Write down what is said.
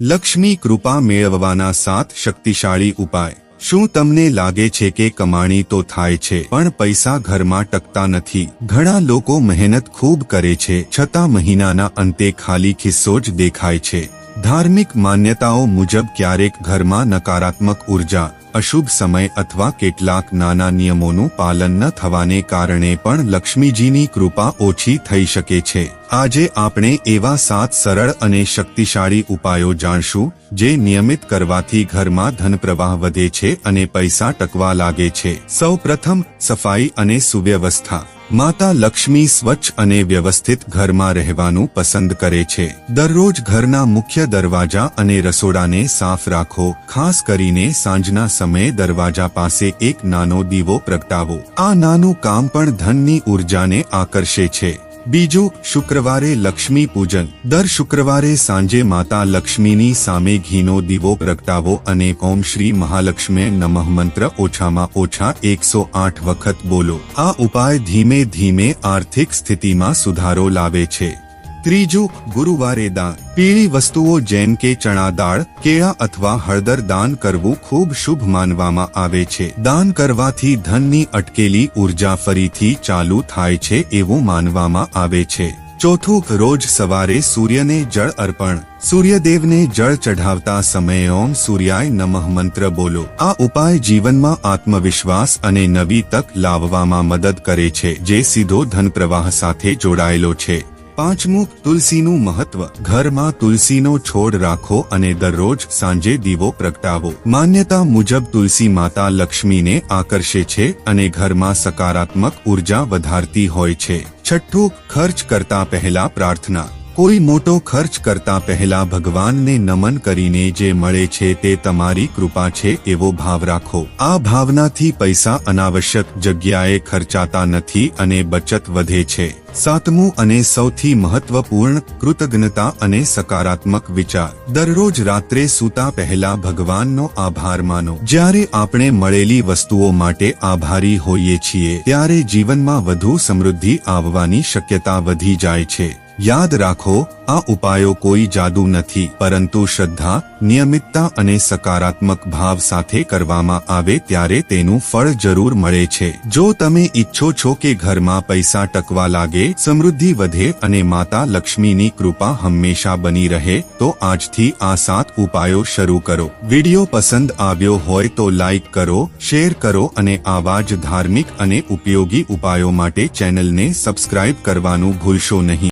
લક્ષ્મી કૃપા મેળવવાના સાત શક્તિશાળી ઉપાય. શું તમને લાગે છે કે કમાણી તો થાય છે, પણ પૈસા ઘરમાં ટકતા નથી? ઘણા લોકો મહેનત ખૂબ કરે છે, છતાં મહિનાના અંતે ખાલી ખિસ્સો જ દેખાય છે. ધાર્મિક માન્યતાઓ મુજબ ક્યારેક ઘરમાં નકારાત્મક ઊર્જા, અશુભ સમય અથવા કેટલાક નાના નિયમોનું પાલન ન થવાને કારણે પણ લક્ષ્મીજીની કૃપા ઓછી થઈ શકે છે. આજે આપણે એવા સાત સરળ અને શક્તિશાળી ઉપાયો જાણશું, જે નિયમિત કરવાથી ઘરમાં ધન પ્રવાહ વધે છે અને પૈસા ટકવા લાગે છે. સૌ પ્રથમ સફાઈ અને સુવ્યવસ્થા. માતા લક્ષ્મી સ્વચ્છ અને વ્યવસ્થિત ઘરમાં રહેવાનું પસંદ કરે છે. દરરોજ ઘરના મુખ્ય દરવાજા અને રસોડાને સાફ રાખો, ખાસ કરીને સાંજના સમયે દરવાજા પાસે એક નાનો દીવો પ્રગટાવો. આ નાનું કામ પણ ધનની ઉર્જાને આકર્ષે છે. બીજું, શુક્રવારે લક્ષ્મી પૂજન. દર શુક્રવારે સાંજે માતા લક્ષ્મીની સામે ઘીનો દીવો પ્રગટાવો અને ઓમ શ્રી મહાલક્ષ્મી નમઃ મંત્ર ઓછામાં ઓછા એકસો આઠ વખત બોલો. આ ઉપાય ધીમે ધીમે આર્થિક સ્થિતિમાં સુધારો લાવે છે. ત્રીજું, ગુરુવારે દાન. પીળી વસ્તુઓ જેમ કે ચણા દાળ, કેળા અથવા હળદર દાન કરવું ખૂબ શુભ માનવામાં આવે છે. દાન કરવાથી ધનની અટકેલી ઊર્જા ફરીથી ચાલુ થાય છે એવું માનવામાં આવે છે. ચોથું, રોજ સવારે સૂર્યને જળ અર્પણ. સૂર્યદેવને જળ ચઢાવતા સમયે ઓમ સૂર્યાય નમઃ મંત્ર બોલો. આ ઉપાય જીવનમાં આત્મવિશ્વાસ અને નવી તક લાવવામાં મદદ કરે છે, જે સીધો ધન પ્રવાહ સાથે જોડાયેલો છે. પાંચમું, તુલસીનું મહત્વ. ઘરમાં તુલસીનો છોડ રાખો અને દરરોજ સાંજે દીવો પ્રગટાવો. માન્યતા મુજબ તુલસી માતા લક્ષ્મીને આકર્ષે છે અને ઘરમાં સકારાત્મક ઊર્જા વધારતી હોય છે. છઠ્ઠું, ખર્ચ કરતા પહેલા પ્રાર્થના. કોઈ મોટો ખર્ચ કરતા પહેલા ભગવાનને નમન કરીને જે મળે છે તે તમારી કૃપા છે એવો ભાવ રાખો. આ ભાવનાથી પૈસા અનાવશ્યક જગ્યાએ ખર્ચાતા નથી અને બચત વધે છે. સાતમું અને સૌથી મહત્વપૂર્ણ કૃતજ્ઞતા અને સકારાત્મક વિચાર. દરરોજ રાત્રે સૂતા પહેલા ભગવાનનો આભાર માનો. જ્યારે આપણે મળેલી વસ્તુઓ માટે આભારી હોઈએ છીએ, ત્યારે જીવનમાં વધુ સમૃદ્ધિ આવવાની શક્યતા વધી જાય છે. યાદ રાખો, આ ઉપાયો કોઈ જાદુ નથી, પરંતુ શ્રદ્ધા, નિયમિતતા અને સકારાત્મક ભાવ સાથે કરવામાં આવે ત્યારે તેનું ફળ જરૂર મળે છે. જો તમે ઈચ્છો છો કે ઘરમાં પૈસા ટકવા લાગે, સમૃદ્ધિ વધે અને માતા લક્ષ્મીની કૃપા હંમેશા બની રહે, તો આજથી આ સાત ઉપાયો શરૂ કરો. વિડિયો પસંદ આવ્યો હોય તો લાઈક કરો, શેર કરો અને આવા જ ધાર્મિક અને ઉપયોગી ઉપાયો માટે ચેનલને સબસ્ક્રાઇબ કરવાનું ભૂલશો નહીં.